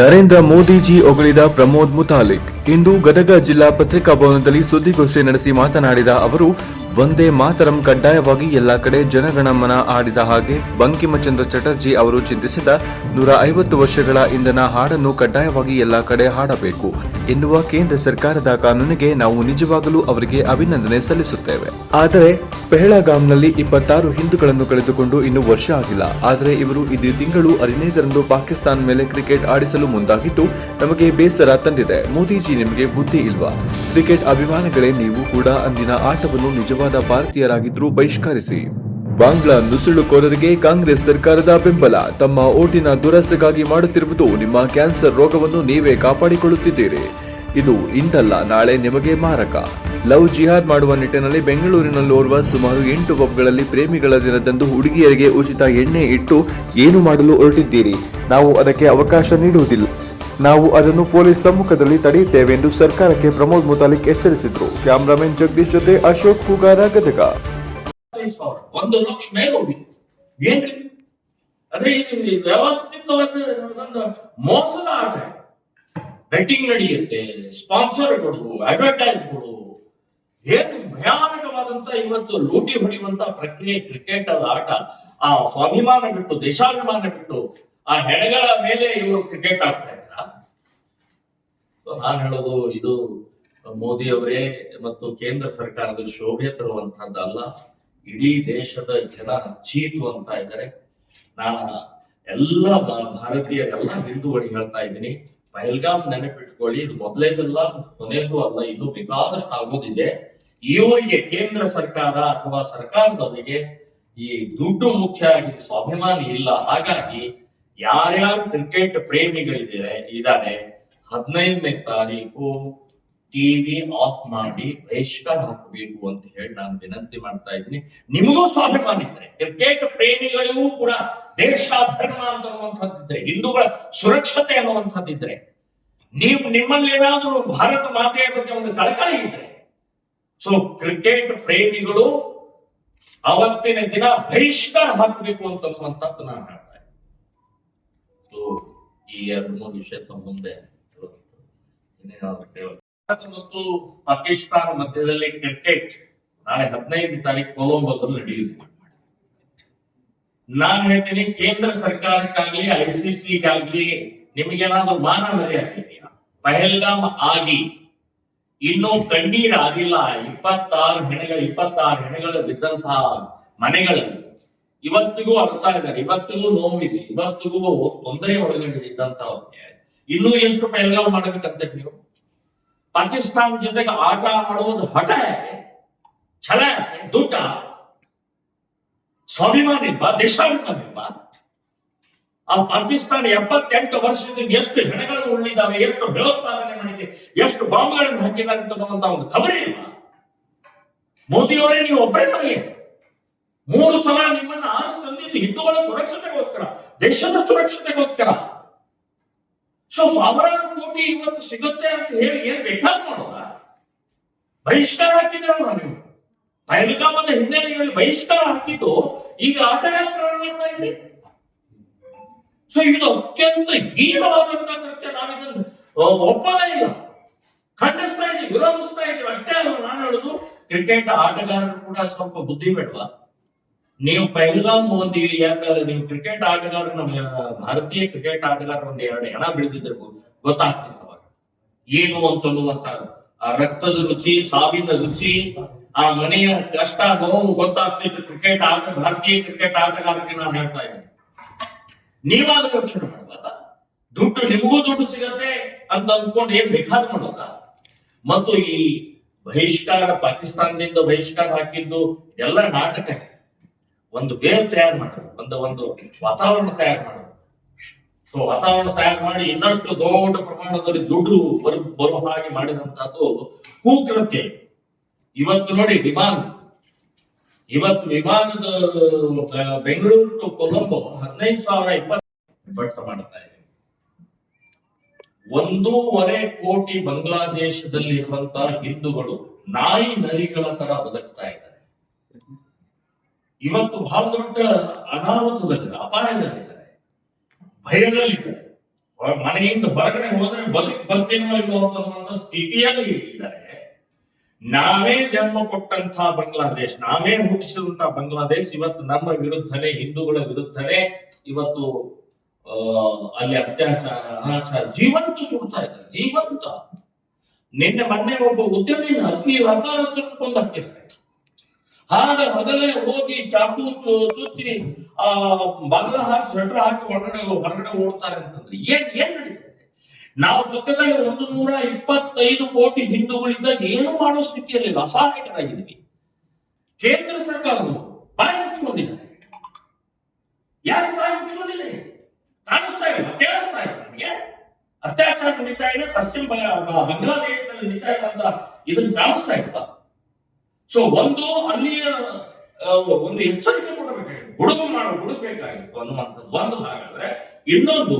ನರೇಂದ್ರ ಮೋದಿಜಿ ಒಗಳಿದ ಪ್ರಮೋದ್ ಮುತಾಲಿಕ್. ಇಂದು ಗದಗ ಜಿಲ್ಲಾ ಪತ್ರಿಕಾ ಭವನದಲ್ಲಿ ಸುದ್ದಿಗೋಷ್ಠಿ ನಡೆಸಿ ಮಾತನಾಡಿದ ಅವರು ಒಂದೇ ಮಾತರಂ ಕಡ್ಡಾಯವಾಗಿ ಎಲ್ಲಾ ಕಡೆ ಜನಗಣಮನ ಆಡಿದ ಹಾಗೆ ಬಂಕಿಮಚಂದ್ರ ಚಟರ್ಜಿ ಅವರು ಚಿಂತಿಸಿದ ನೂರ ಐವತ್ತು ವರ್ಷಗಳ ಇಂಧನ ಹಾಡನ್ನು ಕಡ್ಡಾಯವಾಗಿ ಎಲ್ಲಾ ಕಡೆ ಹಾಡಬೇಕು. ಎನ್ನುವ ಕೇಂದ್ರ ಸರ್ಕಾರದ ಕಾನೂನಿಗೆ ನಾವು ನಿಜವಾಗಲೂ ಅವರಿಗೆ ಅಭಿನಂದನೆ ಸಲ್ಲಿಸುತ್ತೇವೆ. ಆದರೆ ಪೆಹಳಗಾಂನಲ್ಲಿ ಇಪ್ಪತ್ತಾರು ಹಿಂದೂಗಳನ್ನು ಕಳೆದುಕೊಂಡು ಇನ್ನು ವರ್ಷ ಆಗಿಲ್ಲ. ಆದರೆ ಇವರು ಇದೇ ತಿಂಗಳು ಹದಿನೈದರಂದು ಪಾಕಿಸ್ತಾನ ಮೇಲೆ ಕ್ರಿಕೆಟ್ ಆಡಿಸಲು ಮುಂದಾಗಿದ್ದು, ನಮಗೆ ಬೇಸರ ತಂದಿದೆ. ಮೋದಿಜಿ ನಿಮಗೆ ಬುದ್ಧಿ ಇಲ್ವಾ? ಕ್ರಿಕೆಟ್ ಅಭಿಮಾನಿಗಳೇ ನೀವು ಕೂಡ ಅಂದಿನ ಆಟವನ್ನು ನಿಜವಾದ ಭಾರತೀಯರಾಗಿದ್ರೂ ಬಹಿಷ್ಕರಿಸಿ. ಬಾಂಗ್ಲಾ ನುಸುಳುಕೋರರಿಗೆ ಕಾಂಗ್ರೆಸ್ ಸರ್ಕಾರದ ಬೆಂಬಲ. ತಮ್ಮ ಓಟಿನ ದುರಸ್ತಿಗಾಗಿ ಮಾಡುತ್ತಿರುವುದು ನಿಮ್ಮ ಕ್ಯಾನ್ಸರ್ ರೋಗವನ್ನು ನೀವೇ ಕಾಪಾಡಿಕೊಳ್ಳುತ್ತಿದ್ದೀರಿ. ಇದು ಇಂದಲ್ಲ, ನಾಳೆ ನಿಮಗೆ ಮಾರಕ. ಲವ್ ಜಿಹಾದ್ ಮಾಡುವ ನಿಟ್ಟಿನಲ್ಲಿ ಬೆಂಗಳೂರಿನಲ್ಲೋರ್ವ ಸುಮಾರು ಎಂಟು ಪಬ್ಗಳಲ್ಲಿ ಪ್ರೇಮಿಗಳ ದಿನದಂದು ಹುಡುಗಿಯರಿಗೆ ಉಚಿತ ಎಣ್ಣೆ ಇಟ್ಟು ಏನು ಮಾಡಲು ಹೊರಟಿದ್ದೀರಿ? ನಾವು ಅದಕ್ಕೆ ಅವಕಾಶ ನೀಡುವುದಿಲ್ಲ. ನಾವು ಅದನ್ನು ಪೊಲೀಸ್ ಸಮ್ಮುಖದಲ್ಲಿ ತಡೆಯುತ್ತೇವೆ ಎಂದು ಸರ್ಕಾರಕ್ಕೆ ಪ್ರಮೋದ್ ಮುತಾಲಿಕ್ ಎಚ್ಚರಿಸಿದ್ರು. ಕ್ಯಾಮರಾಮನ್ ಜಗದೀಶ್ ಜೊತೆ ಅಶೋಕ್ ಕೂಗಾರ, ಗದಗ. ಒಂದು ಲಕ್ಷ ಒಂದು ಮೋಸದ ಬೆಟ್ಟಿಂಗ್ ನಡೆಯುತ್ತೆ ಸ್ಪಾನ್ಸರ್ಗಳು ಅಡ್ವರ್ಟೈಸ್ಗಳು ಏನು ಭಯಾನಕವಾದಂತ ಇವತ್ತು ಲೂಟಿ ಹೊಡೆಯುವಂತ ಪ್ರಕ್ರಿಯೆ ಕ್ರಿಕೆಟ್ ಅದ ಆಟ. ಆ ಸ್ವಾಭಿಮಾನ ಬಿಟ್ಟು, ದೇಶಾಭಿಮಾನ ಬಿಟ್ಟು, ಆ ಹೆಣಗಳ ಮೇಲೆ ಇವರು ಕ್ರಿಕೆಟ್ ಆಡ್ತಾ ಇದ್ರ ನಾನು ಹೇಳೋದು ಇದು ಮೋದಿ ಅವರೇ ಮತ್ತು ಕೇಂದ್ರ ಸರ್ಕಾರದ ಶೋಭೆ ತರುವಂತಹದ್ದಲ್ಲ ಇಡೀ ದೇಶದ ಜನ ಚೀತು ಅಂತ ಇದ್ದಾರೆ. ನಾನು ಎಲ್ಲ ಭಾರತೀಯರೆಲ್ಲ ಹಿಂದೂಗಳಿಗೆ ಹೇಳ್ತಾ ಇದ್ದೀನಿ. ಪಹಲ್ಗಾಮ್ ನೆನಪಿಟ್ಕೊಳ್ಳಿ, ಇದು ಮೊದಲೇದಲ್ಲ ಕೊನೆಯದು ಅಲ್ಲ ಇದು ಬೇಕಾದಷ್ಟು ಆಗೋದಿದೆ. ಇವರಿಗೆ ಕೇಂದ್ರ ಸರ್ಕಾರ ಅಥವಾ ಸರ್ಕಾರದವರಿಗೆ ಈ ದುಡ್ಡು ಮುಖ್ಯ ಆಗಿ ಸ್ವಾಭಿಮಾನಿ ಇಲ್ಲ. ಹಾಗಾಗಿ ಯಾರ್ಯಾರು ಕ್ರಿಕೆಟ್ ಪ್ರೇಮಿಗಳಿದ್ದಾರೆ ಇದ್ದಾರೆ ಹದಿನೈದನೇ ತಾರೀಕು ಟಿವಿ ಆಫ್ ಮಾಡಿ ಬಹಿಷ್ಕಾರ ಹಾಕಬೇಕು ಅಂತ ಹೇಳಿ ನಾನು ವಿನಂತಿ ಮಾಡ್ತಾ ಇದ್ದೀನಿ. ನಿಮಗೂ ಸ್ವಾಭಿಮಾನ ಇದ್ರೆ ಕ್ರಿಕೆಟ್ ಪ್ರೇಮಿಗಳಿಗೂ ಕೂಡ ದೇಶ ಧರ್ಮ ಅನ್ನುವಂಥದ್ದಿದ್ರೆ, ಹಿಂದೂಗಳ ಸುರಕ್ಷತೆ ಅನ್ನುವಂಥದ್ದಿದ್ರೆ, ನೀವು ನಿಮ್ಮಲ್ಲಿ ಏನಾದರೂ ಭಾರತ ಮಾತೆಯ ಬಗ್ಗೆ ಒಂದು ಕಳಕಳಿ ಇದ್ರೆ ಸೊ ಕ್ರಿಕೆಟ್ ಪ್ರೇಮಿಗಳು ಅವತ್ತಿನ ದಿನ ಬಹಿಷ್ಕಾರ ಹಾಕಬೇಕು ಅಂತ ಅನ್ನುವಂಥದ್ದು ನಾನು ಹೇಳ್ತಾ ಇದ್ದೀನಿ. ಸೊ ಈ ಎರಡು ಮೂರು ವಿಷಯ ತಮ್ಮ ಮುಂದೆ ಭಾರತ ಮತ್ತು ಪಾಕಿಸ್ತಾನ ಮಧ್ಯದಲ್ಲಿ ಕ್ರಿಕೆಟ್ ನಾಳೆ ಹದಿನೈದು ತಾರೀಕು ಕೊಲಂಬೋದಲ್ಲಿ ನಡೆಯುತ್ತೆ ನಾನು ಹೇಳ್ತೀನಿ, ಕೇಂದ್ರ ಸರ್ಕಾರಕ್ಕಾಗ್ಲಿ ಐಸಿಸಿಗಾಗ್ಲಿ ನಿಮಗೇನಾದ್ರೂ ಮಾನ ಮರ್ಯಾದೆ ಇದೆಯಾ? ಪಹಲ್ಗಾಮ್ ಆಗಿ ಇನ್ನೂ ಕಣ್ಣೀರ್ ಆಗಿಲ್ಲ. ಇಪ್ಪತ್ತಾರು ಹೆಣಗಳು ಇಪ್ಪತ್ತಾರು ಹೆಣಗಳು ಬಿದ್ದಂತಹ ಮನೆಗಳಲ್ಲಿ ಇವತ್ತಿಗೂ ಅಳ್ತಾ ಇದ್ದಾರೆ ಇವತ್ತಿಗೂ ನೋವಿದೆ. ಇವತ್ತಿಗೂ ತೊಂದರೆ ಒಳಗಡೆ ಇದ್ದಂತವ್ರಿಗೆ ಇನ್ನೂ ಎಷ್ಟು ಪೈಲ್ಗಾವ್ ಮಾಡಬೇಕಂತ ನೀವು? ಪಾಕಿಸ್ತಾನ ಜೊತೆಗೆ ಆಟ ಆಡುವುದು ಹಠ ಯಾಕೆ ಛಲ ದುಡ್ಡ? ಸ್ವಾಭಿಮಾನ ಇಲ್ವಾ ದೇಶಾಭಿಮಾನ ಆ ಪಾಕಿಸ್ತಾನ ಎಪ್ಪತ್ತೆಂಟು ವರ್ಷದಿಂದ ಎಷ್ಟು ಹೆಣಗಳು ಉಳಿದಾವೆ, ಎಷ್ಟು ಭಯೋತ್ಪಾದನೆ ಮಾಡಿದೆ ಎಷ್ಟು ಬಾಂಬ್ಗಳನ್ನು ಹಾಕಿದ್ದಾರೆ ಅಂತಕ್ಕಂಥ ಒಂದು ಖಬರಿ ಇಲ್ವಾ ಮೋದಿಯವರೇ, ನೀವು ಒಬ್ಬರೇ ನಮಗೆ ಮೂರು ಸಲ ನಿಮ್ಮನ್ನ ಆರಿಸಿ ತಂದಿದ್ದು ಹಿಂದೂಗಳ ಸುರಕ್ಷತೆಗೋಸ್ಕರ, ದೇಶದ ಸುರಕ್ಷತೆಗೋಸ್ಕರ. ಸೊ ಸಾವಿರಾರು ಕೋಟಿ ಇವತ್ತು ಸಿಗುತ್ತೆ ಅಂತ ಹೇಳಿ ಏನ್ ಬೇಕಾದ್ ಮಾಡೋದ ಬಹಿಷ್ಕಾರ ಹಾಕಿದ್ರಲ್ಲ ನೀವು. ಪೈಲ್ಗಾಮದ ಹಿನ್ನೆಲೆಯಲ್ಲಿ ಬಹಿಷ್ಕಾರ ಹಾಕಿದ್ದು ಈಗ ಆಟ ಯಾಕೆ ಪ್ರಾರಂಭ ಮಾಡ್ತಾ ಇದ್ರಿ? ಸೊ ಇದು ಅತ್ಯಂತ ಹೀನವಾದಂತ ಕೃತ್ಯ. ನಾವಿದನ್ನು ಒಪ್ಪೋದೇ ಇಲ್ಲ. ಖಂಡಿಸ್ತಾ ಇದ್ದೀವಿ, ವಿರೋಧಿಸ್ತಾ ಇದ್ದೀವಿ. ಅಷ್ಟೇ ಅಲ್ಲ, ನಾನು ಹೇಳುದು, ಕ್ರಿಕೆಟ್ ಆಟಗಾರರು ಕೂಡ ಸ್ವಲ್ಪ ಬುದ್ಧಿ ಬೇಡವಾ? ನೀವು ಪೈಲ್ಗಾಮ್ ಒಂದು ಯಾಕ? ನೀವು ಕ್ರಿಕೆಟ್ ಆಟಗಾರ ನಮ್ಮ, ಭಾರತೀಯ ಕ್ರಿಕೆಟ್ ಆಟಗಾರ ಒಂದು ಎರಡು ಹೆಣ ಬೆಳೆದಿದ್ರೆ ಗೊತ್ತಾಗ್ತಿತ್ತು ಏನು ಅಂತ ಅನ್ನುವಂತ ಆ ರಕ್ತದ ರುಚಿ, ಸಾವಿನ ರುಚಿ, ಆ ಮನೆಯ ಕಷ್ಟ, ನೋವು ಗೊತ್ತಾಗ್ತಿತ್ತು. ಕ್ರಿಕೆಟ್ ಆಟ, ಭಾರತೀಯ ಕ್ರಿಕೆಟ್ ಆಟಗಾರರಿಗೆ ನಾನು ಹೇಳ್ತಾ ಇದ್ದೀನಿ. ನೀವಾದ ಯೋಚನೆ ಮಾಡಬಾರ್ದ ದುಡ್ಡು, ನಿಮಗೂ ದುಡ್ಡು ಸಿಗತ್ತೆ ಅಂತ ಅಂದ್ಕೊಂಡು ಏನ್ ಬೇಕಾದ್ ಮಾಡೋದ ಮತ್ತು ಈ ಬಹಿಷ್ಕಾರ, ಪಾಕಿಸ್ತಾನದಿಂದ ಬಹಿಷ್ಕಾರ ಹಾಕಿದ್ದು ಎಲ್ಲ ನಾಟಕ. ಒಂದು ವೇವ್ ತಯಾರು ಮಾಡೋದು ಒಂದು ಒಂದು ವಾತಾವರಣ ತಯಾರು ಮಾಡೋದು ಸೊ ವಾತಾವರಣ ತಯಾರು ಮಾಡಿ ಇನ್ನಷ್ಟು ದೊಡ್ಡ ಪ್ರಮಾಣದಲ್ಲಿ ದುಡ್ಡು ಬರು ಬರುವ ಹಾಗೆ ಮಾಡಿದಂತಹದ್ದು ಕೂಕೃತ್ಯ ಇವತ್ತು ನೋಡಿ ವಿಮಾನ. ಇವತ್ತು ವಿಮಾನದ ಬೆಂಗಳೂರು ಟು ಕೊಲಂಬೋ ಹದಿನೈದು ಸಾವಿರ ಇಪ್ಪತ್ತು ಬಟ್ಟ ಮಾಡ್ತಾ ಇದೆ. ಒಂದೂವರೆ ಕೋಟಿ ಬಾಂಗ್ಲಾದೇಶದಲ್ಲಿ ಇರುವಂತಹ ಹಿಂದೂಗಳು ನಾಯಿ ನರಿಗಳ ತರ ಬದುಕ್ತಾ ಇದ್ದಾರೆ. ಇವತ್ತು ಬಹಳ ದೊಡ್ಡ ಅನಾಹುತದಲ್ಲಿ ಅಪಾಯದಲ್ಲಿದ್ದಾರೆ. ಭಯದಲ್ಲಿದ್ದಾರೆ. ಮನೆಯಿಂದ ಹೊರಗಡೆ ಹೋದ್ರೆ ಬದುಕು ಬರ್ತೇನೋ ಇಲ್ಲೋ ಸ್ಥಿತಿಯಲ್ಲಿ ಇದ್ದಾರೆ. ನಾವೇ ಜನ್ಮ ಕೊಟ್ಟಂತ ಬಾಂಗ್ಲಾದೇಶ್, ನಾವೇ ಹುಟ್ಟಿಸಿದಂತಹ ಬಾಂಗ್ಲಾದೇಶ್ ಇವತ್ತು ನಮ್ಮ ವಿರುದ್ಧನೇ, ಹಿಂದೂಗಳ ವಿರುದ್ಧನೇ ಇವತ್ತು ಅಲ್ಲಿ ಅತ್ಯಾಚಾರ, ಅನಾಚಾರ ಜೀವಂತ ಸುಡ್ತಾ ಇದ್ದಾರೆ, ಜೀವಂತ. ನಿನ್ನೆ ಮೊನ್ನೆ ಒಬ್ಬ ಉದ್ಯಮಿನ ಅತಿ ವ್ಯಾಪಾರಸ್ಥರು ಕೊಂದು ಆಗ ಮೊದಲೇ ಹೋಗಿ ಚಾಕು ಚುಚ್ಚಿ, ಆ, ಬಾಗ್ಲ ಹಾಕಿ ಸ್ವೆಟರ್ ಹಾಕಿ ಹೊರಗಡೆ ಹೊರಗಡೆ ಓಡ್ತಾರೆ ಅಂತಂದ್ರೆ ಏನ್ ಏನ್ ನಡೀತದೆ? ನಾವು ಪಕ್ಕದಲ್ಲಿ ಒಂದು ನೂರ ಇಪ್ಪತ್ತೈದು ಕೋಟಿ ಹಿಂದೂಗಳಿದ್ದಾಗ ಏನು ಮಾಡೋ ಸ್ಥಿತಿಯಲ್ಲಿ ಅಸಹಾಯಕರಾಗಿದ್ವಿ ಕೇಂದ್ರ ಸರ್ಕಾರವು ಬಾಯಿ ಮುಚ್ಕೊಂಡಿದ್ದಾರೆ ಯಾರು ಬಾಯಿ ಮುಚ್ಕೊಂಡಿಲ್ಲ? ಕಾಣಿಸ್ತಾ ಇಲ್ಲ, ಕೇಳಿಸ್ತಾ ಇಲ್ಲ ನಮಗೆ. ಅತ್ಯಾಚಾರ ನಡೀತಾ ಇದೆ, ಪಶ್ಚಿಮ ಬಾಂಗ್ಲಾದೇಶದಲ್ಲಿ ನಡೀತಾ ಇರುವಂತ ಇದನ್ನ ಕಾಣಿಸ್ತಾ ಇಲ್ಲ. ಸೊ ಒಂದು ಅಲ್ಲಿಯ ಒಂದು ಎಚ್ಚರಿಕೆ ಕೊಡಬೇಕಾಗಿತ್ತು ಹುಡುಗು ಮಾಡಿ ಹುಡುಕ್ಬೇಕಾಗಿತ್ತು ಅನ್ನುವಂಥದ್ದು ಒಂದು ಹಾಗಾದ್ರೆ ಇನ್ನೊಂದು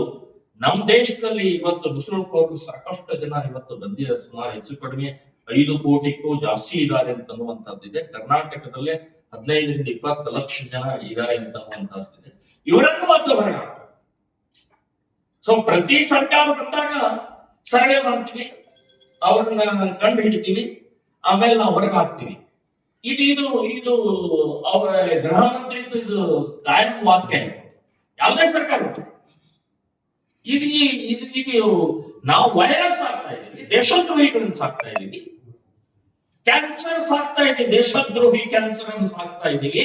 ನಮ್ಮ ದೇಶದಲ್ಲಿ ಇವತ್ತು ನುಸುಳುಕೋರು ಸಾಕಷ್ಟು ಜನ ಇವತ್ತು ಬಂದಿದ್ದಾರೆ. ಸುಮಾರು ಹೆಚ್ಚು ಕಡಿಮೆ, ಐದು ಕೋಟಿಗೂ ಜಾಸ್ತಿ ಇದ್ದಾರೆ ಅಂತ ಅನ್ನುವಂಥದ್ದಿದೆ ಕರ್ನಾಟಕದಲ್ಲೇ ಹದಿನೈದರಿಂದ ಇಪ್ಪತ್ತು ಲಕ್ಷ ಜನ ಇದ್ದಾರೆ ಅಂತ ಅನ್ನುವಂಥದ್ದಿದೆ ಇವರನ್ನು ಮತ್ತೆ ಹೊರಗ. ಸೊ ಪ್ರತಿ ಸರ್ಕಾರ ಬಂದಾಗ ಸರ್ವೆ ಮಾಡ್ತೀವಿ. ಅವ್ರನ್ನ ಕಂಡು ಹಿಡಿತೀವಿ. ಆಮೇಲೆ ನಾವು ಹೊರಗೆ ಹಾಕ್ತೀವಿ ಇದು ಇದು ಇದು ಅವರ ಗೃಹ ಮಂತ್ರಿ ಇದು ಕಾಯಂ ವಾಕ್ಯ. ಯಾವುದೇ ಸರ್ಕಾರ. ಇದು ಇದು ಇದು ನಾವು ವೈರಸ್ ಆಗ್ತಾ ಇದ್ದೀವಿ, ದೇಶದ್ರೋಹಿಗಳನ್ನು ಸಾಕ್ತಾ ಇದ್ದೀವಿ. ಕ್ಯಾನ್ಸರ್ ಸಾಕ್ತಾ ಇದ್ದೀವಿ ದೇಶದ್ರೋಹಿ ಕ್ಯಾನ್ಸರ್ ಅನ್ನು ಸಾಕ್ತಾ ಇದ್ದೀವಿ.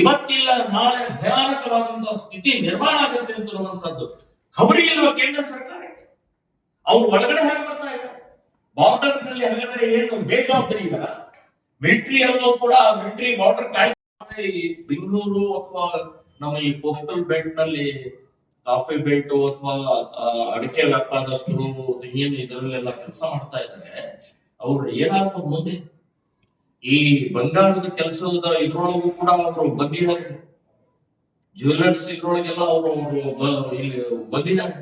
ಇವತ್ತಿಲ್ಲ, ನಾಳೆ ಭಯಾನಕವಾದಂತಹ ಸ್ಥಿತಿ ನಿರ್ಮಾಣ ಆಗುತ್ತೆ ಅಂತಿರುವಂತದ್ದು ಖಬರಿ ಇಲ್ವ ಕೇಂದ್ರ ಸರ್ಕಾರಕ್ಕೆ ಅವ್ರು ಒಳಗಡೆ ಹೇಗೆ ಬರ್ತಾ ಇದ್ದಾರೆ. ಬಾರ್ಡರ್ನಲ್ಲಿ ಹಾಗಾದ್ರೆ ಏನು ಬೇಜವಾಬ್ದಾರಿ ಇದಾರ ಮಿಲಿಟರಿಯಲ್ಲೂ ಕೂಡ ಮಿಲಿಟರಿ ಬಾರ್ಡರ್ ಈ ಬೆಂಗಳೂರು ಅಥವಾ ನಮ್ಮ ಈ ಕೋಸ್ಟಲ್ ಬೆಲ್ಟ್ನಲ್ಲಿ ಕಾಫಿ ಬೆಲ್ಟ್ ಅಥವಾ ಅಡಿಕೆ ವ್ಯಾಪಾರಸ್ಥರು, ಏನು ಇದರಲ್ಲೆಲ್ಲ ಕೆಲಸ ಮಾಡ್ತಾ ಇದ್ದಾರೆ ಅವ್ರು ಏನಾಗ್ಬೋದು ಮುಂದೆ ಈ ಬಂಗಾರದ ಕೆಲಸದ ಇದ್ರೊಳಗೂ ಕೂಡ ಅವರು ಬಂದಿದ್ದಾರೆ. ಜ್ಯುವೆಲರ್ಸ್ ಇದ್ರೊಳಗೆಲ್ಲ ಅವರು ಇಲ್ಲಿ ಬಂದಿದ್ದಾರೆ.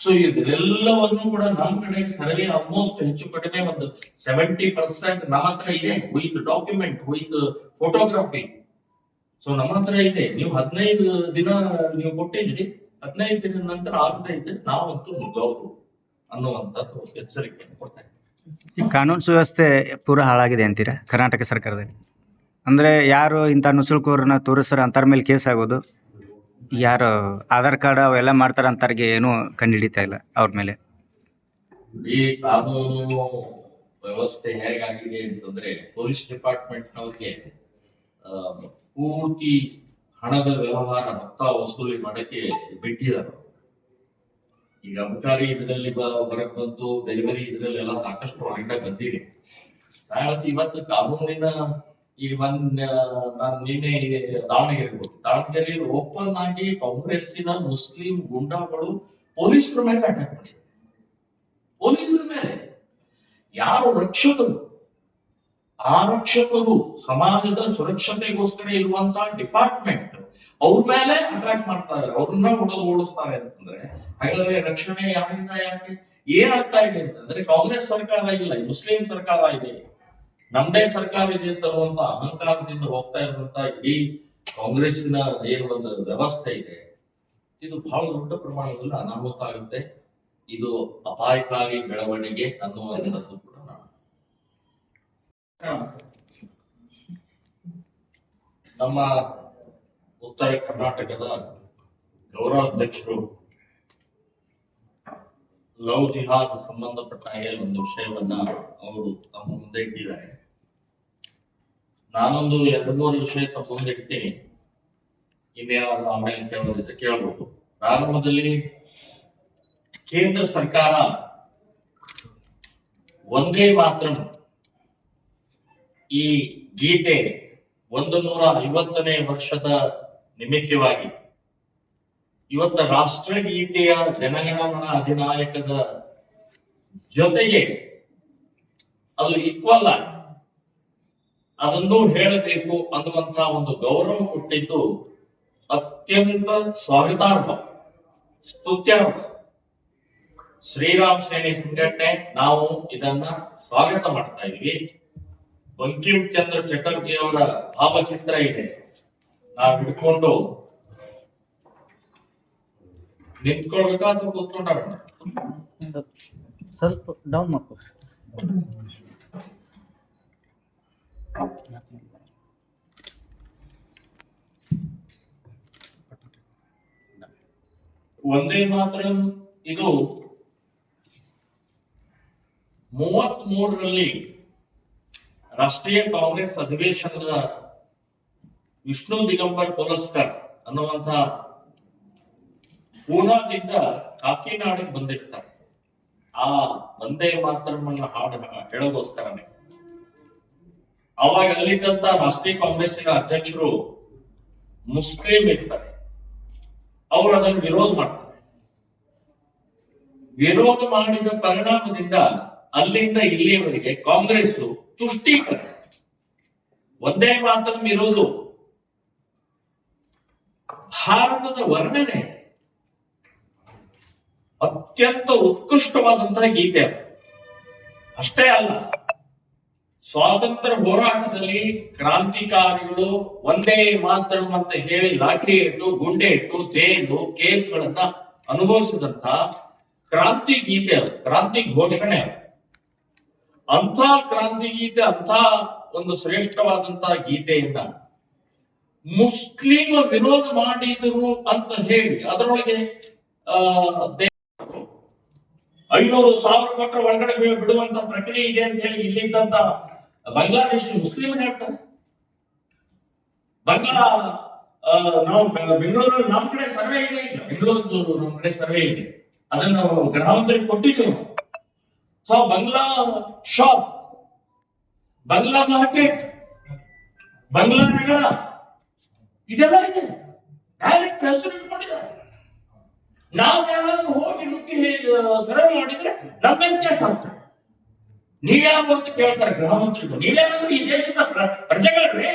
ಸೊ ಇದೆಲ್ಲವನ್ನು ಕೂಡ ನಮ್ಮ ಕಡೆ ಸರ್ವೆ ಆಲ್ಮೋಸ್ಟ್ ಹೆಚ್ಚು ಕಡಿಮೆ ಒಂದು ಸೆವೆಂಟಿ ಪರ್ಸೆಂಟ್ ನಮ್ಮ ಹತ್ರ ಇದೆ with document with photography so ನಮ್ಮ ಹತ್ರ ಇದೆ. ನೀವು ಹದಿನೈದು ದಿನ ನೀವು ಕೊಟ್ಟಿದ್ರಿ ಹದಿನೈದು ದಿನದ ನಂತರ ಆಗದೆ ಇದ್ರೆ ನಾವಂತೂ ಗೌರವ ಅನ್ನುವಂಥದ್ದು ಎಚ್ಚರಿಕೆಯನ್ನು ಕೊಡ್ತಾ ಈ ಕಾನೂನು ಸುವ್ಯವಸ್ಥೆ ಪೂರ ಹಾಳಾಗಿದೆ ಅಂತೀರಾ ಕರ್ನಾಟಕ ಸರ್ಕಾರದಲ್ಲಿ? ಅಂದರೆ ಯಾರು ಇಂಥ ನುಸುಳುಕೋರನ್ನ ತೋರಿಸ್ತಾರೆ ಅಂತರ ಮೇಲೆ ಕೇಸ್ ಆಗೋದು? ಯಾರು ಆಧಾರ್ ಕಾರ್ಡ್ ಅವೆಲ್ಲ ಮಾಡ್ತಾರ ಅಂತಾರಿಗೆ ಏನು ಕಂಡು ಹಿಡಿತಾ ಇಲ್ಲ ಅವ್ರ ಮೇಲೆ. ಈ ಕಾನೂನು ವ್ಯವಸ್ಥೆ ಹೇಗಾಗಿದೆ ಅಂತಂದ್ರೆ ಪೊಲೀಸ್ ಡಿಪಾರ್ಟ್ಮೆಂಟ್ ನವರಿಗೆ ಪೂರ್ತಿ ಹಣದ ವ್ಯವಹಾರ ಮೊತ್ತ ವಸೂಲಿ ಮಾಡಕ್ಕೆ ಬಿಟ್ಟಿದ್ದಾರೆ ಈಗ ಅಬಕಾರಿ ಇದರಲ್ಲಿ ಹೊರಗೆ ಬಂತು ಡೆಲಿವರಿ ಇದರಲ್ಲೆಲ್ಲ ಸಾಕಷ್ಟು ಹೊರಗಡೆ ಬಂದಿದೆ. ಇವತ್ತು ಕಾನೂನಿನ ಈಗ ಒಂದ್ ನಾನು ನಿನ್ನೆ ದಾವಣಗೆರೆ ಹೋಗಿ. ದಾವಣಗೆರೆಯಲ್ಲಿ ಓಪನ್ ಆಗಿ ಕಾಂಗ್ರೆಸ್ಸಿನ ಮುಸ್ಲಿಂ ಗುಂಡಾಗಳು ಪೊಲೀಸರ ಮೇಲೆ ಅಟ್ಯಾಕ್ ಮಾಡಿ ಪೊಲೀಸರ ಮೇಲೆ. ಯಾರು ರಕ್ಷಕರು? ಆ ರಕ್ಷಕರು ಸಮಾಜದ ಸುರಕ್ಷತೆಗೋಸ್ಕರ ಇರುವಂತಹ ಡಿಪಾರ್ಟ್ಮೆಂಟ್ ಅವ್ರ ಮೇಲೆ ಅಟ್ಯಾಕ್ ಮಾಡ್ತಾ ಇದಾರೆ. ಅವ್ರನ್ನ ಹೊಡೆದು ಓಡಿಸ್ತಾರೆ ಅಂತಂದ್ರೆ, ಹಾಗಾದ್ರೆ ರಕ್ಷಣೆ ಯಾರಿಂದ ಯಾಕೆ? ಏನಾಗ್ತಾ ಇದೆ ಅಂತಂದ್ರೆ ಕಾಂಗ್ರೆಸ್ ಸರ್ಕಾರ ಇಲ್ಲ ಮುಸ್ಲಿಂ ಸರ್ಕಾರ ಇದೆ. ನಮ್ದೇ ಸರ್ಕಾರ ಇದೆ ಅಂತ ಅನ್ನುವಂತ ಅಹಂಕಾರದಿಂದ ಹೋಗ್ತಾ ಇರುವಂತ ಇಡೀ ಕಾಂಗ್ರೆಸ್ನ ಏನು ಒಂದು ವ್ಯವಸ್ಥೆ ಇದೆ, ಇದು ಬಹಳ ದೊಡ್ಡ ಪ್ರಮಾಣದಲ್ಲಿ ಅನಾಹುತ ಆಗುತ್ತೆ. ಇದು ಅಪಾಯಕಾರಿ ಬೆಳವಣಿಗೆ ಅನ್ನುವಂಥದ್ದು ಕೂಡ ನಾನು ನಮ್ಮ ಉತ್ತರ ಕರ್ನಾಟಕದ ಗೌರವಾಧ್ಯಕ್ಷರು ಲವ್ ಜಿಹಾದ್ ಸಂಬಂಧಪಟ್ಟ ಹಾಗೆ ಒಂದು ವಿಷಯವನ್ನ ಅವರು ತಮ್ಮ ಮುಂದೆ ಇಟ್ಟಿದ್ದಾರೆ. ನಾನೊಂದು ಎರಡು ಮೂರು ವಿಷಯ ಮುಂದಿಡ್ತೀನಿ ಇನ್ನೇನಾದ್ರು ಆಮೇಲೆ ಕೇಳೋದಿದ್ರೆ ಕೇಳಬಹುದು ಪ್ರಾರಂಭದಲ್ಲಿ ಕೇಂದ್ರ ಸರ್ಕಾರ ಒಂದೇ ಮಾತ್ರ ಈ ಗೀತೆ ಒಂದು ನೂರ ಐವತ್ತನೇ ವರ್ಷದ ನಿಮಿತ್ತವಾಗಿ ಇವತ್ತ ರಾಷ್ಟ್ರಗೀತೆಯ ಜನಗಣಮನ ಅಧಿನಾಯಕದ ಜೊತೆಗೆ ಅದು ಈಕ್ವಲ್ ಆಗಿ ಅದನ್ನು ಹೇಳಬೇಕು ಅನ್ನುವಂತ ಒಂದು ಗೌರವ ಕೊಟ್ಟಿದ್ದು ಅತ್ಯಂತ ಸ್ವಾಗತಾರ್ಹ, ಸ್ತುತ್ಯಾರ್ಹ ಶ್ರೀರಾಮ್ ಸೇನೆ ಸಂಘಟನೆ. ನಾವು ಇದನ್ನ ಸ್ವಾಗತ ಮಾಡ್ತಾ ಇದ್ವಿ. ಬಂಕಿಂ ಚಂದ್ರ ಚಟರ್ಜಿ ಅವರ ಭಾವಚಿತ್ರ ಇದೆ. ನಾವು ಹಿಡ್ಕೊಂಡು ನಿಂತ್ಕೊಳ್ಬೇಕಾದ್ರೂ ಕೂತ್ಕೊಂಡ ಸ್ವಲ್ಪ ಡೌನ್ ಮಾಡ್ಕೊ. ಒಂದೇ ಮಾತ್ರ ಇದು ಮೂವತ್ತ್ ಮೂರರಲ್ಲಿ ರಾಷ್ಟ್ರೀಯ ಕಾಂಗ್ರೆಸ್ ಅಧಿವೇಶನದ ವಿಷ್ಣು ದಿಗಂಬರ್ ಪುಲಸ್ಕರ್ ಅನ್ನುವಂತ ಪೂನಾದಿಂದ ಕಾಕಿನಾಡಿಗೆ ಬಂದಿರ್ತಾರೆ. ಆ ಒಂದೇ ಮಾತ್ರ ಹಾಡು ಹೇಳೋಗೋಸ್ಕರನೇ ಅವಾಗ ಅಲ್ಲಿದ್ದಂತ ರಾಷ್ಟ್ರೀಯ ಕಾಂಗ್ರೆಸ್ಸಿನ ಅಧ್ಯಕ್ಷರು ಮುಸ್ಲಿಂ ಇರ್ತಾರೆ. ಅವರು ಅದನ್ನು ವಿರೋಧ ಮಾಡ್ತಾರೆ. ವಿರೋಧ ಮಾಡಿದ ಪರಿಣಾಮದಿಂದ ಅಲ್ಲಿಂದ ಇಲ್ಲಿಯವರೆಗೆ ಕಾಂಗ್ರೆಸ್ ತುಷ್ಟೀಕೃತ. ಒಂದೇ ಮಾತನ್ನು ಇರೋದು ಭಾರತದ ವರ್ಣನೆ. ಅತ್ಯಂತ ಉತ್ಕೃಷ್ಟವಾದಂತಹ ಗೀತೆ ಅಷ್ಟೇ ಅಲ್ಲ. ಸ್ವಾತಂತ್ರ್ಯ ಹೋರಾಟದಲ್ಲಿ ಕ್ರಾಂತಿಕಾರಿಗಳು ಒಂದೇ ಮಾತ್ರ ಅಂತ ಹೇಳಿ ಲಾಠಿ ಇಟ್ಟು, ಗುಂಡೆ ಇಟ್ಟು, ಜೈಲು ಕೇಸ್ಗಳನ್ನ ಅನುಭವಿಸಿದಂತ ಕ್ರಾಂತಿ ಗೀತೆ ಕ್ರಾಂತಿ ಘೋಷಣೆ ಅಂತ ಕ್ರಾಂತಿ ಗೀತೆ ಅಂತ ಒಂದು ಶ್ರೇಷ್ಠವಾದಂತಹ ಗೀತೆಯನ್ನ ಮುಸ್ಲಿಮ ವಿರೋಧ ಮಾಡಿದರು ಅಂತ ಹೇಳಿ, ಅದರೊಳಗೆ ಐನೂರು ಸಾವಿರ ಕೊಟ್ಟರೆ ಒಳಗಡೆ ಬಿಡುವಂತ ಪ್ರಕ್ರಿಯೆ ಇದೆ ಅಂತ ಹೇಳಿ ಇಲ್ಲಿದ್ದಂತ ಬಾಂಗ್ಲಾದೇಶ ಮುಸ್ಲಿಂ ಹೇಳ್ತಾರೆ ಬಂಗಾಳ ಆ, ನಾವು ಬೆಂಗಳೂರು ನಮ್ಮ ಕಡೆ ಸರ್ವೆ ಇದೆ ಈಗ. ಬೆಂಗಳೂರದ್ದು ನಮ್ಮ ಕಡೆ ಸರ್ವೆ ಇದೆ. ಅದನ್ನ ನಾವು ಗ್ರಾಮದಲ್ಲಿ ಕೊಟ್ಟಿದ್ದೇವೆ so Bangla shop Bangla market Bangla Nagar ಇದೆಲ್ಲ ಇದೆ. ಡೈರೆಕ್ಟ್ ಹೆಸರು ಇಟ್ಕೊಂಡಿದ್ದಾರೆ ನಾವು ಯಾರಾದ್ರೂ ಹೋಗಿ ನುಗ್ಗಿ ಸರ್ವೆ ಮಾಡಿದ್ರೆ ನಮ್ಮ ಕೇಸ್ ಆಗ್ತದೆ. ನೀವ್ಯಾರು ಅಂತ ಕೇಳ್ತಾರೆ? ಗೃಹ ಮಂತ್ರಿಗಳು. ಈ ದೇಶದ ಪ್ರ- ಪ್ರಜೆಗಳ್ರಿ.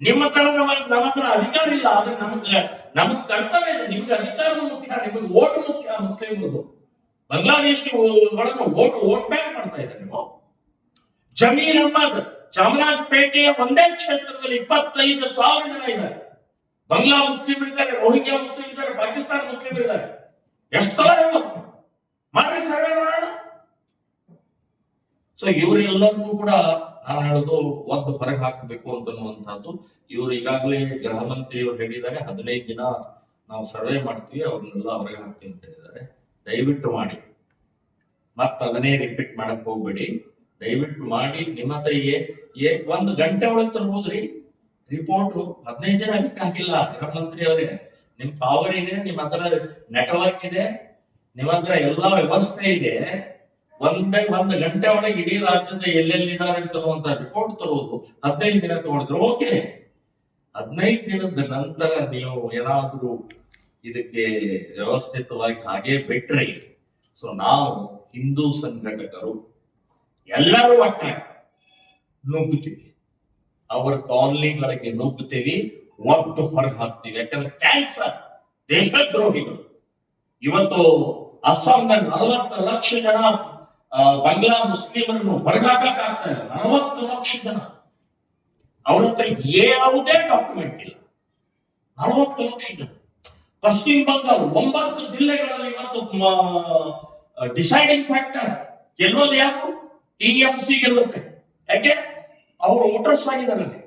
ನಿಮ್ಮ ತರ ನಮ್ಮ ಹತ್ರ ಅಧಿಕಾರ ಇಲ್ಲ. ಆದ್ರೆ ನಮಗೆ ನಮಗ್ ಕರ್ತವ್ಯ ಇದೆ. ನಿಮ್ಗೆ ಅಧಿಕಾರ ಮುಖ್ಯ, ನಿಮಗೆ ಓಟು ಮುಖ್ಯ ಮುಸ್ಲಿಮರದು. ಬಾಂಗ್ಲಾದೇಶ ಒಳಗೆ ಓಟ್ ವೋಟ್ ಬ್ಯಾಂಕ್ ಮಾಡ್ತಾ ಇದ್ದಾರೆ ನೀವು. ಜಮೀನ್ ಅಹಮದ್ ಚಾಮರಾಜಪೇಟೆಯ ಒಂದೇ ಕ್ಷೇತ್ರದಲ್ಲಿ ಇಪ್ಪತ್ತೈದು ಸಾವಿರ ಜನ ಇದ್ದಾರೆ. ಬಂಗ್ಲಾ ಮುಸ್ಲಿಮರು ಇದ್ದಾರೆ, ರೋಹಿಂಗ್ಯಾ ಮುಸ್ಲಿಂ ಇದ್ದಾರೆ, ಪಾಕಿಸ್ತಾನ ಮುಸ್ಲಿಮರು ಇದ್ದಾರೆ. ಎಷ್ಟು ಸಲ ಹೇಳೋದು ಮಾಡ್ರಿ ಸರ್ವೆ ಮಾಡೋಣ ಸೊ ಇವರೆಲ್ಲರಿಗೂ ಕೂಡ ನಾನು ಹೇಳೋದು ಒದ್ದು ಹೊರಗೆ ಹಾಕಬೇಕು ಅಂತನ್ನುವಂಥದ್ದು. ಇವರು ಈಗಾಗಲೇ ಗೃಹ ಮಂತ್ರಿಯವರು ಹೇಳಿದ್ದಾರೆ. ಹದಿನೈದು ದಿನ ನಾವು ಸರ್ವೆ ಮಾಡ್ತೀವಿ, ಅವ್ರನ್ನೆಲ್ಲ ಹೊರಗೆ ಹಾಕ್ತೀವಿ ಅಂತ ಹೇಳಿದ್ದಾರೆ. ದಯವಿಟ್ಟು ಮಾಡಿ. ಮತ್ತ ಅದನ್ನೇ ರಿಪೀಟ್ ಮಾಡಕ್ ಹೋಗ್ಬೇಡಿ. ದಯವಿಟ್ಟು ಮಾಡಿ. ನಿಮ್ಮ ಹತ್ರ ಏ ಒಂದು ಗಂಟೆ ಒಳಗೆ ತರ್ಬೋದ್ರಿ. ರಿಪೋರ್ಟ್ ಹದಿನೈದು ದಿನ ಹಾಕಿಲ್ಲ ಗೃಹ ಮಂತ್ರಿ ಅವರೇ ನಿಮ್ ಪವರ್ ಇದೆ, ನಿಮ್ಮ ಹತ್ರ ನೆಟ್ವರ್ಕ್ ಇದೆ, ನಿಮ್ಮ ಹತ್ರ ಎಲ್ಲಾ ವ್ಯವಸ್ಥೆ ಇದೆ. ಒಂದೇ ಒಂದು ಗಂಟೆ ಒಳಗೆ ಇಡೀ ರಾಜ್ಯದ ಎಲ್ಲೆಲ್ಲಿದ್ದಾರೆ ಅಂತ ರಿಪೋರ್ಟ್ ತರುವುದು ಹದಿನೈದು ದಿನ ತಗೊಂಡಿದ್ರು. ಓಕೆ ಹದಿನೈದು ದಿನದ ನಂತರ ನೀವು ಏನಾದ್ರೂ ಇದಕ್ಕೆ ವ್ಯವಸ್ಥಿತವಾಗಿ ಹಾಗೆ ಬಿಟ್ರೆ. ಸೊ ನಾವು ಹಿಂದೂ ಸಂಘಟಕರು ಎಲ್ಲರೂ ಒಟ್ಟಾಗಿ ನುಗ್ಗುತ್ತೀವಿ. ಅವರ ಕಾಲನಿಗಳಿಗೆ ನುಗ್ಗುತ್ತೀವಿ, ಒಟ್ಟು ಹೊರಗೆ ಹಾಕ್ತೀವಿ. ಯಾಕಂದ್ರೆ ಕ್ಯಾನ್ಸರ್ ದೇಹದ್ರೋಹಿಗಳು. ಇವತ್ತು ಅಸ್ಸಾಂನ ನಲವತ್ತು ಲಕ್ಷ ಜನ ಬಂಗ್ಲಾ ಮುಸ್ಲಿಮರನ್ನು ಹೊರಗಾಕಕ್ಕಾಗ್ತಾ ಇಲ್ಲ. ನಲವತ್ತು ಲಕ್ಷ ಜನ. ಅವ್ರ ಹತ್ರ ಯಾವುದೇ ಡಾಕ್ಯುಮೆಂಟ್ ಇಲ್ಲ. ನಲವತ್ತು ಲಕ್ಷ ಜನ. ಪಶ್ಚಿಮ ಬಂಗಾಳ ಒಂಬತ್ತು ಜಿಲ್ಲೆಗಳಲ್ಲಿ ಇವತ್ತು ಡಿಸೈಡಿಂಗ್ ಫ್ಯಾಕ್ಟರ್ ಗೆಲ್ಲೋದು ಯಾರು? ಟಿ ಎಂ ಸಿ ಗೆಲ್ಲುತ್ತೆ. ಯಾಕೆ? ಅವರು ವೋಟರ್ಸ್ ಆಗಿದ್ದಾರೆ